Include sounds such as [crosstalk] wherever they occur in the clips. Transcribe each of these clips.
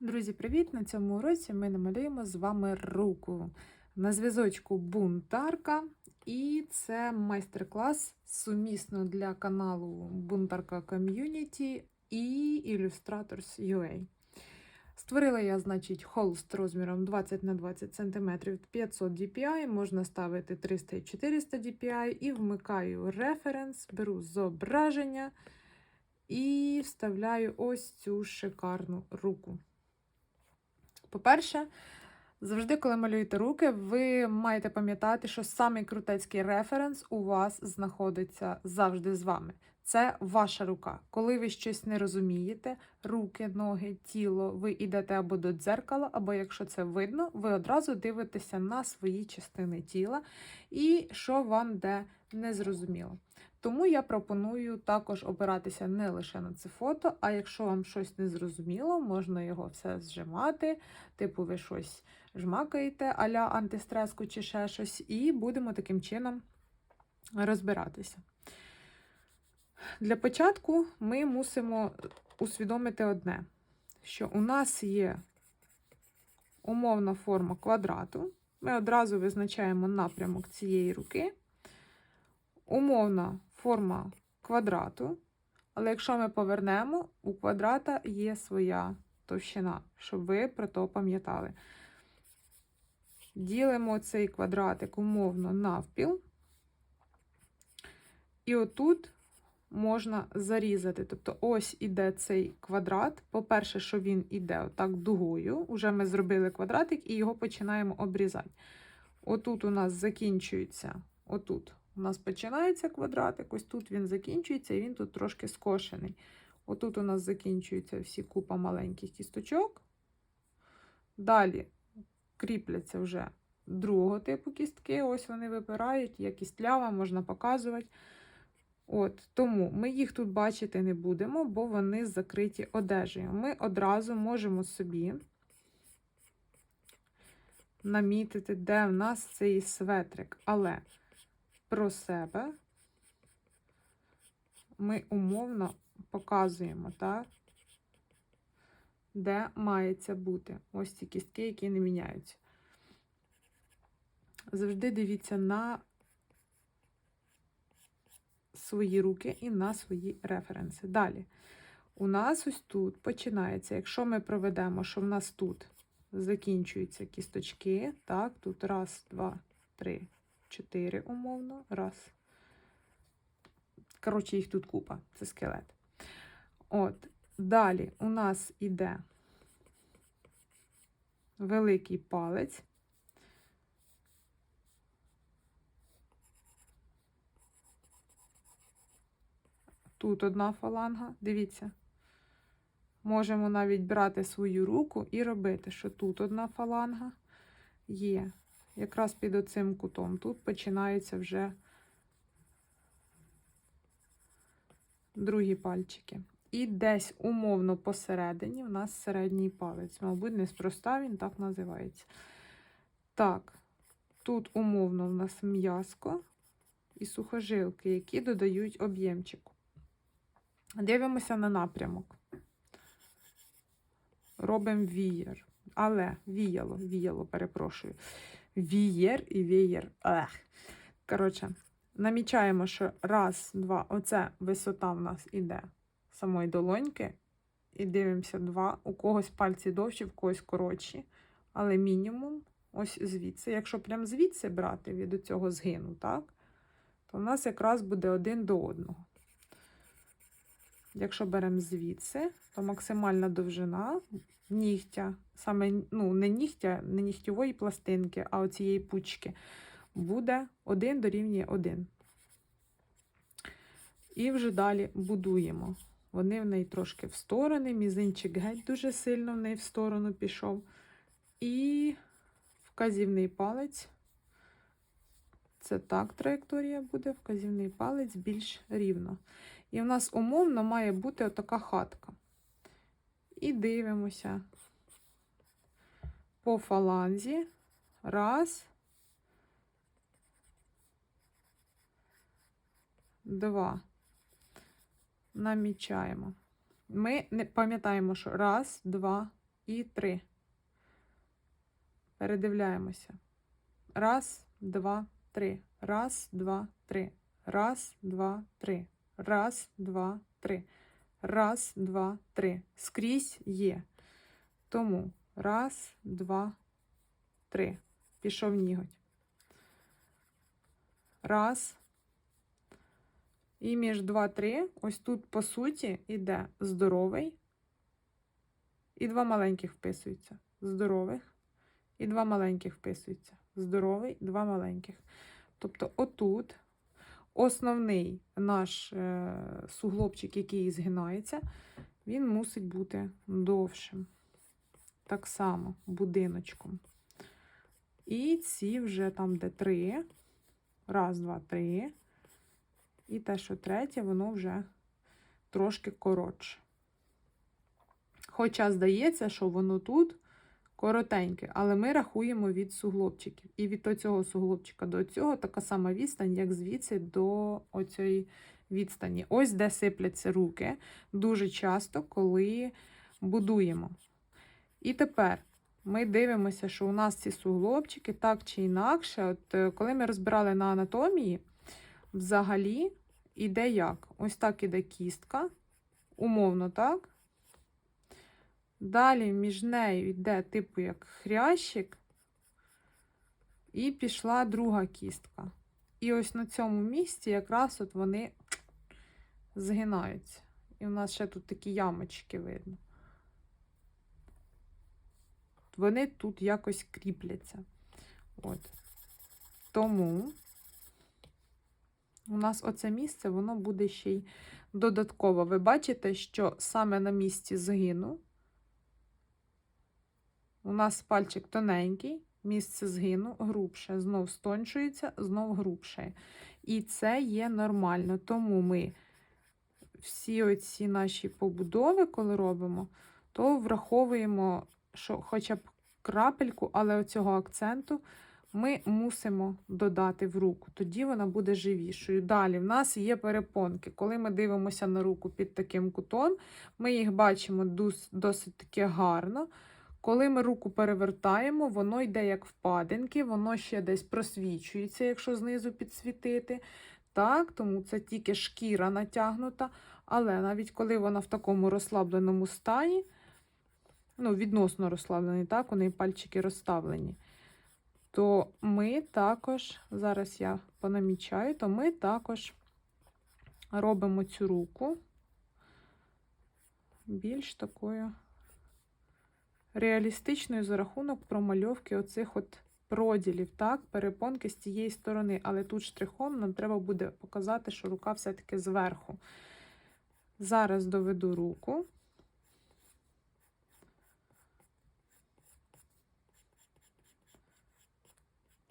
Друзі, привіт! На цьому уроці ми намалюємо з вами руку. На зв'язочку бунтарка, і це майстер-клас сумісно для каналу Бунтарка Community і Illustrators UA. Створила я, значить, холст розміром 20 на 20 см 500 DPI, можна ставити 300 і 400 DPI, і вмикаю референс, беру зображення і вставляю ось цю шикарну руку. По-перше, завжди, коли малюєте руки, ви маєте пам'ятати, що самий крутецький референс у вас знаходиться завжди з вами. Це ваша рука. Коли ви щось не розумієте, руки, ноги, тіло, ви йдете або до дзеркала, або якщо це видно, ви одразу дивитеся на свої частини тіла і що вам де не зрозуміло. Тому я пропоную також опиратися не лише на це фото, а якщо вам щось не зрозуміло, можна його все зжимати, типу ви щось жмакаєте аля антистреску чи ще щось, і будемо таким чином розбиратися. Для початку ми мусимо усвідомити одне, що у нас є умовна форма квадрату. Ми одразу визначаємо напрямок цієї руки. Умовна форма квадрату, але якщо ми повернемо, у квадрата є своя товщина, щоб ви про то пам'ятали. Ділимо цей квадратик умовно навпіл. І отут можна зарізати. Тобто, ось іде цей квадрат. По-перше, що він іде отак дугою. Уже ми зробили квадратик і його починаємо обрізати. Отут у нас закінчується, отут у нас починається квадратик, ось тут він закінчується, і він тут трошки скошений. Отут у нас закінчується всі купа маленьких кісточок. Далі кріпляться вже другого типу кістки. Ось вони випирають, є кістлява, можна показувати. От, Тому ми їх тут бачити не будемо, бо вони закриті одежею. Ми одразу можемо собі намітити, де в нас цей светрик. Але про себе ми умовно показуємо, так? де мається бути. Ось ці кістки, які не міняються. Завжди дивіться на свої руки і на свої референси. Далі. У нас ось тут починається, якщо ми проведемо, що в нас тут закінчуються кісточки, так, тут раз, два, три, чотири, умовно, раз. Коротше, їх тут купа, це скелет. От, далі у нас іде великий палець. Тут одна фаланга, дивіться. Можемо навіть брати свою руку і робити, що тут одна фаланга є. Якраз під оцим кутом. Тут починаються вже другі пальчики. І десь умовно посередині у нас середній палець. Мабуть, неспроста він так називається. Так, тут умовно в нас м'язко і сухожилки, які додають об'ємчику. Дивимося на напрямок. Робимо вієр. Але віяло, віяло, перепрошую. Вієр і вієр. Ех. Коротше, намічаємо, що раз, два, оце висота в нас іде самої долоньки. І дивимося два. У когось пальці довші, в когось коротші. Але мінімум ось звідси. Якщо прям звідси брати від цього згину, так? То в нас якраз буде один до одного. Якщо беремо звідси, то максимальна довжина нігтя, саме ну, не нігтя, не нігтєвої пластинки, а оцієї пучки, буде 1 дорівнює 1. І вже далі будуємо. Вони в неї трошки в сторони, мізинчик геть дуже сильно в неї в сторону пішов. І вказівний палець. Це так траєкторія буде, вказівний палець більш рівно. І в нас умовно має бути отака хатка. І дивимося по фаланзі. Раз. Два. Намічаємо. Ми не пам'ятаємо, що раз, два і три. Передивляємося. Раз, два, три. Раз, два, три. Раз, два, три. Раз, два, три. Раз, два, три. Скрізь є. Тому раз, два, три. Пішов ніготь. Раз. І між два, три. Ось тут, по суті, іде здоровий. І два маленьких вписуються. Здорових. І два маленьких вписуються. Здоровий, два маленьких. Тобто, отут основний наш е, суглобчик, який згинається, він мусить бути довшим. Так само будиночком. І ці вже там, де три. Раз, два, три. І те, що третє, воно вже трошки коротше. Хоча здається, що воно тут коротеньке, але ми рахуємо від суглобчиків. І від цього суглобчика до цього така сама відстань, як звідси до оцієї відстані. Ось де сипляться руки дуже часто, коли будуємо. І тепер ми дивимося, що у нас ці суглобчики так чи інакше, от е, коли ми розбирали на анатомії, взагалі іде як? Ось так іде кістка, умовно, так? Далі між нею йде, типу, як хрящик, і пішла друга кістка. І ось на цьому місці якраз от вони згинаються. І у нас ще тут такі ямочки видно. Вони тут якось кріпляться. От. Тому у нас оце місце, воно буде ще й додатково. Ви бачите, що саме на місці згину у нас пальчик тоненький, місце згину грубше, знов стончується, знов грубше. І це є нормально. Тому ми всі оці наші побудови, коли робимо, то враховуємо, що хоча б крапельку, але цього акценту ми мусимо додати в руку. Тоді вона буде живішою. Далі в нас є перепонки. Коли ми дивимося на руку під таким кутом, ми їх бачимо досить таки гарно. Коли ми руку перевертаємо, воно йде як впадинки, воно ще десь просвічується, якщо знизу підсвітити. Так, Тому це тільки шкіра натягнута. Але навіть коли вона в такому розслабленому стані, ну, відносно розслаблений, так, у неї пальчики розставлені, то ми також, зараз я понамічаю, то ми також робимо цю руку більш такою реалістичною за рахунок промальовки оцих от проділів, так, перепонки з цієї сторони. Але тут штрихом нам треба буде показати, що рука все-таки зверху. Зараз доведу руку.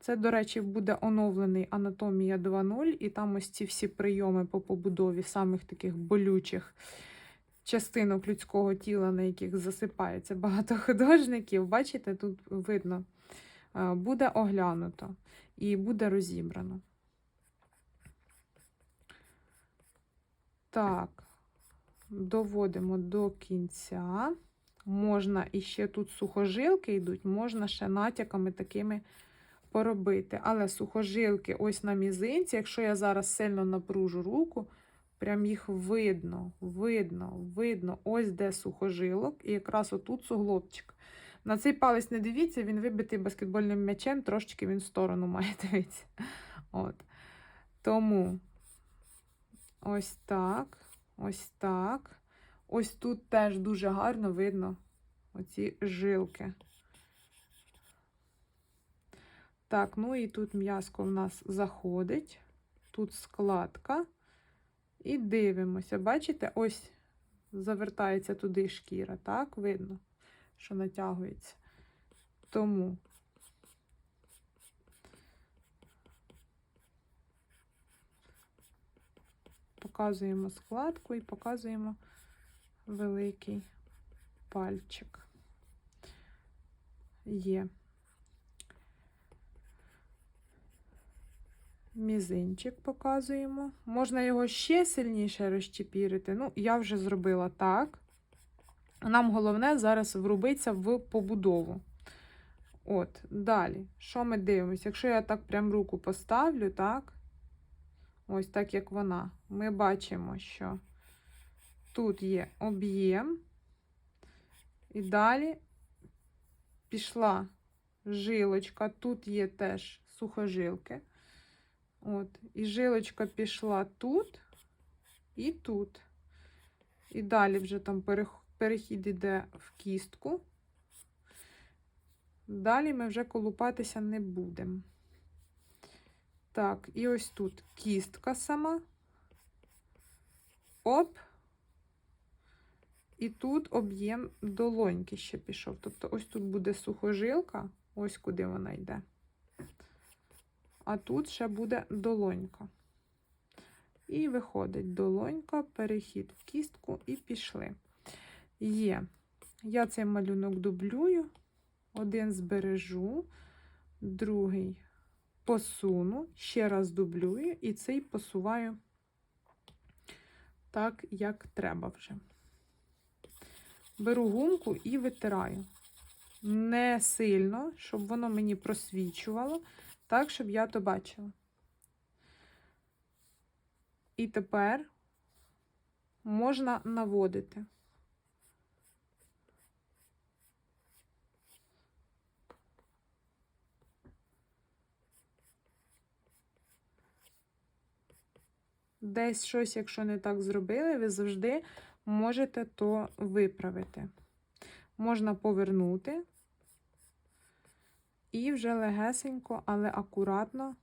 Це, до речі, буде оновлений Анатомія 2.0, і там ось ці всі прийоми по побудові самих таких болючих частинок людського тіла, на яких засипається багато [laughs] художників. Bачите, тут видно, буде оглянуто і буде розібрано. Так, доводимо до кінця. Можна і ще тут сухожилки йдуть, можна ще натяками такими поробити. Але сухожилки ось на мізинці, якщо я зараз сильно напружу руку, Прям їх видно, видно, видно. Ось де сухожилок, і якраз отут суглобчик. На цей палець не дивіться, він вибитий баскетбольним м'ячем, трошечки він в сторону має [laughs] дивитися. От. Тому ось так, ось так. Ось тут теж дуже гарно видно оці жилки. Так, ну і тут м'язко в нас заходить, тут складка. І дивимося. Бачите, ось завертається туди шкіра, так? Видно, що натягується. Тому показуємо складку і показуємо великий пальчик. Є. Мізинчик показуємо. Можна його ще сильніше розчепірити. Ну, я вже зробила так. Нам головне зараз врубитися в побудову. От, далі, що ми дивимося? Якщо я так прям руку поставлю, так, ось так як вона, ми бачимо, що тут є об'єм, і далі пішла жилочка, тут є теж сухожилки. От, і жилочка пішла тут і тут. І далі вже там перехід іде в кістку. Далі ми вже колупатися не будемо. Так, і ось тут кістка сама. Оп. І тут об'єм долоньки ще пішов. Тобто ось тут буде сухожилка, ось куди вона йде. А тут ще буде долонька. І виходить долонька, перехід в кістку і пішли. Є. Я цей малюнок дублюю, один збережу, другий посуну, ще раз дублюю, і цей посуваю так, як треба вже. Беру гумку і витираю. Не сильно, щоб воно мені просвічувало, так, щоб я то бачила. І тепер можна наводити. Десь щось, якщо не так зробили, ви завжди можете то виправити. Можна повернути і вже легесенько, але акуратно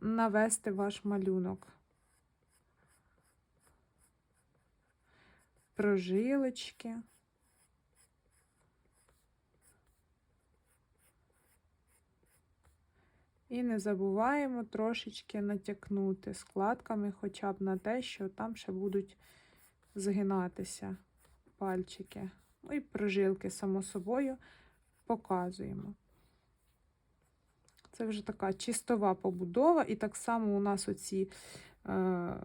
навести ваш малюнок. Прожилочки. І не забуваємо трошечки натякнути складками хоча б на те, що там ще будуть згинатися пальчики. Ну і прожилки, само собою, показуємо. Це вже така чистова побудова, і так само у нас оці е,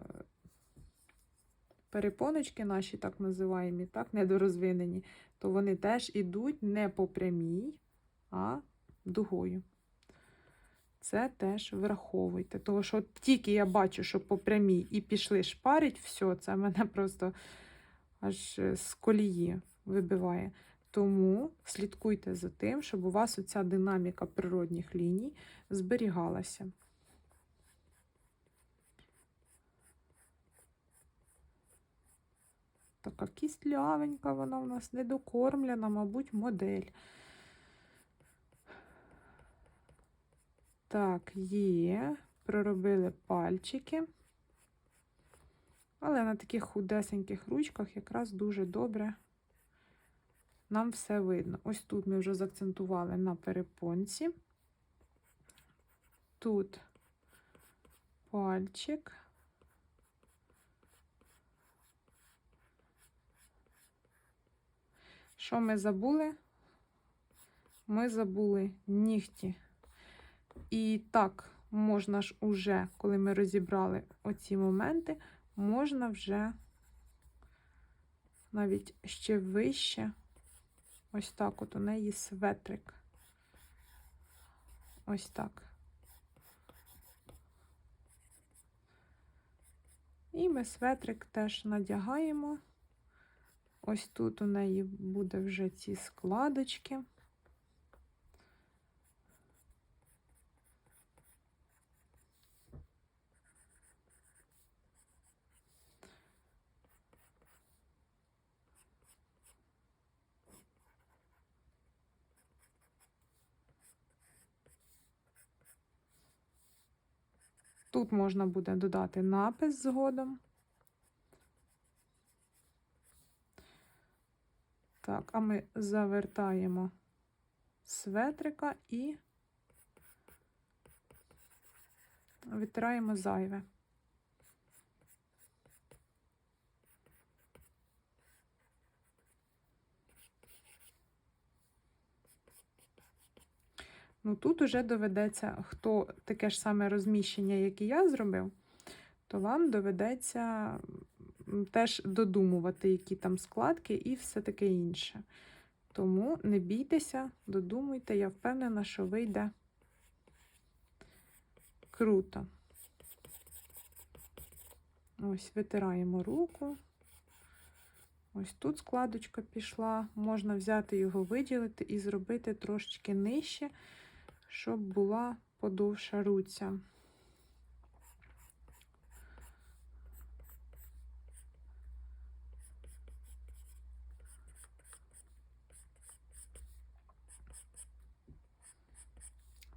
перепоночки наші, так називаємо, так, недорозвинені, то вони теж ідуть не по прямій, а дугою. Це теж враховуйте. Тому що тільки я бачу, що по прямій і пішли шпарить, все, це мене просто аж е, з колії вибиває. Тому слідкуйте за тим, щоб у вас оця динаміка природних ліній зберігалася. Така кістлявенька, вона у нас недокормлена, мабуть, модель. Так, є. Проробили пальчики. Але на таких худесеньких ручках якраз дуже добре нам все видно. Ось тут ми вже заакцентували на перепонці. Тут пальчик. Що ми забули? Ми забули нігті. І так, можна ж уже, коли ми розібрали оці моменти, можна вже навіть ще вище, ось так от у неї светрик. Ось так. І ми светрик теж надягаємо. Ось тут у неї буде вже ці складочки. Тут можна буде додати напис згодом. Так, а ми завертаємо светрика і витираємо зайве. Ну, тут уже доведеться, хто таке ж саме розміщення, як і я зробив, то вам доведеться теж додумувати, які там складки і все таке інше. Тому не бійтеся, додумуйте, я впевнена, що вийде круто. Ось витираємо руку. Ось тут складочка пішла. Можна взяти його, виділити і зробити трошечки нижче, щоб була подовша руця.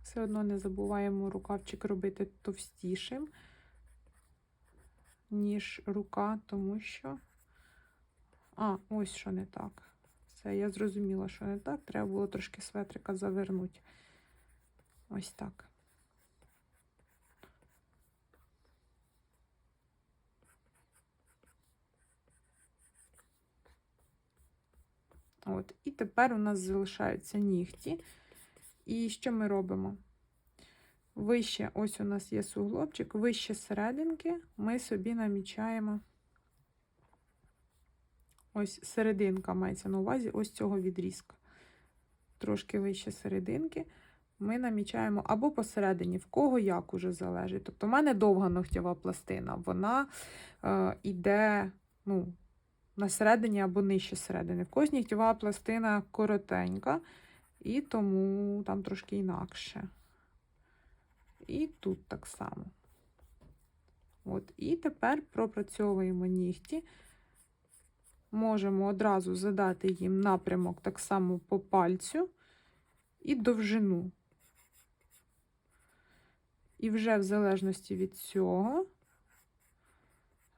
Все одно не забуваємо рукавчик робити товстішим, ніж рука, тому що. А, ось що не так. Все, я зрозуміла, що не так. Треба було трошки светрика завернути. Ось так. От, і тепер у нас залишаються нігті. І що ми робимо? Вище, ось у нас є суглобчик, вище серединки ми собі намічаємо. Ось серединка мається на увазі ось цього відрізка. Трошки вище серединки. Ми намічаємо або посередині, в кого як уже залежить. Тобто, в мене довга ногтєва пластина, вона е, йде ну, на середині або нижче середини. В когось нігтєва пластина коротенька, і тому там трошки інакше. І тут так само. От. І тепер пропрацьовуємо нігті. Можемо одразу задати їм напрямок так само по пальцю і довжину. І вже в залежності від цього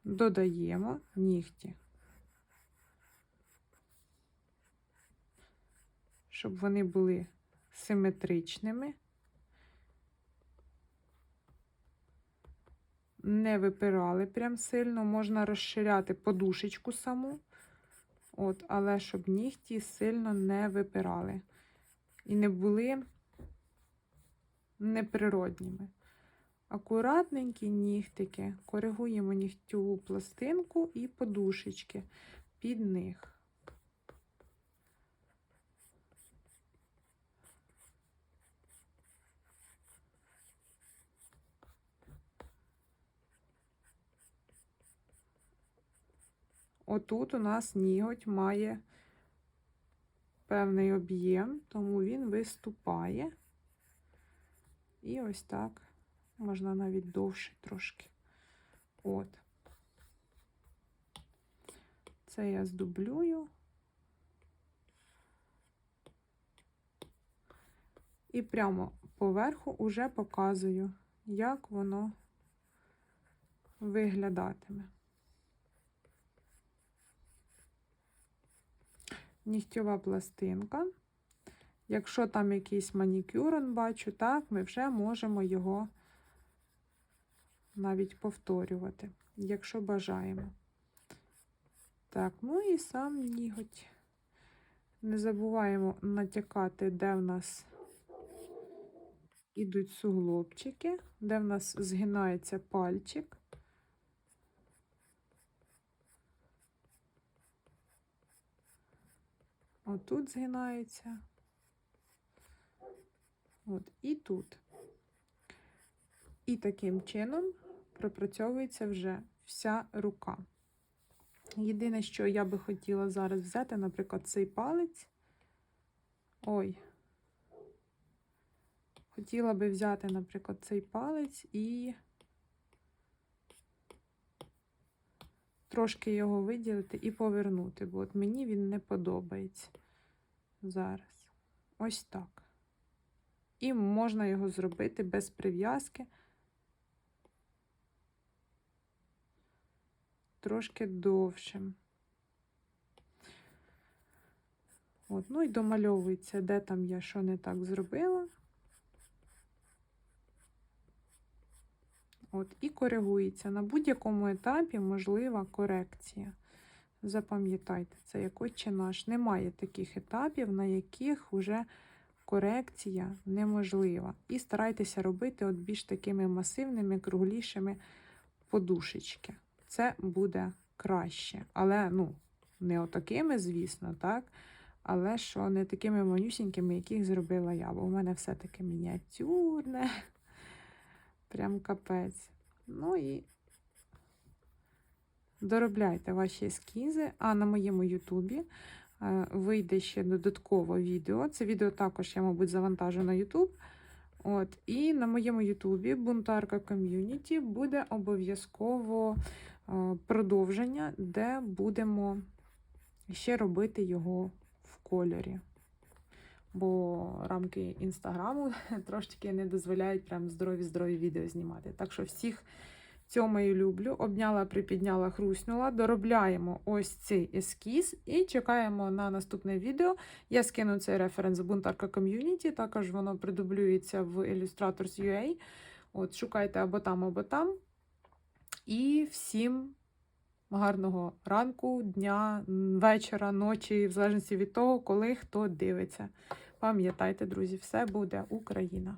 додаємо нігті, щоб вони були симетричними, не випирали прям сильно, можна розширяти подушечку саму. От, але щоб нігті сильно не випирали і не були неприродніми. Акуратненькі нігтики, коригуємо нігтєву пластинку і подушечки під них. Отут у нас ніготь має певний об'єм, тому він виступає. І ось так, можна навіть довше трошки. От. Це я здублюю. І прямо поверху уже показую, як воно виглядатиме. нігтєва пластинка. Якщо там якийсь манікюр, бачу, так, ми вже можемо його навіть повторювати, якщо бажаємо. Так, ну і сам ніготь. Не забуваємо натякати, де в нас ідуть суглобчики, де в нас згинається пальчик. Отут згинається. От, і тут. І таким чином пропрацьовується вже вся рука. Єдине, що я би хотіла зараз взяти, наприклад, цей палець. Ой. Хотіла би взяти, наприклад, цей палець і трошки його виділити і повернути, бо от мені він не подобається зараз. Ось так. І можна його зробити без прив'язки. Трошки довшим. От, ну і домальовується, де там я що не так зробила. От, І коригується. На будь-якому етапі можлива корекція. Запам'ятайте, це якось чи наш. Немає таких етапів, на яких вже корекція неможлива. І старайтеся робити от більш такими масивними, круглішими подушечки. Це буде краще. Але, ну, не отакими, звісно, так? Але що не такими манюсінькими, яких зробила я. Бо у мене все таке мініатюрне. Прям капець. Ну і доробляйте ваші ескізи. А на моєму Ютубі е, вийде ще додатково відео. Це відео також я, мабуть, завантажу на Ютуб. От, і на моєму Ютубі Бунтарка ком'юніті буде обов'язково продовження, де будемо ще робити його в кольорі. Бо рамки інстаграму [laughs] трошки не дозволяють прям здорові-здорові відео знімати. Так що всіх цьомою люблю. Обняла, припідняла, хруснула. Доробляємо ось цей ескіз і чекаємо на наступне відео. Я скину цей референс в бунтарка ком'юніті, також воно придублюється в Illustrators.ua. От, шукайте або там, або там. І всім гарного ранку, дня, вечора, ночі, в залежності від того, коли хто дивиться. Пам'ятайте, друзі, все буде Україна!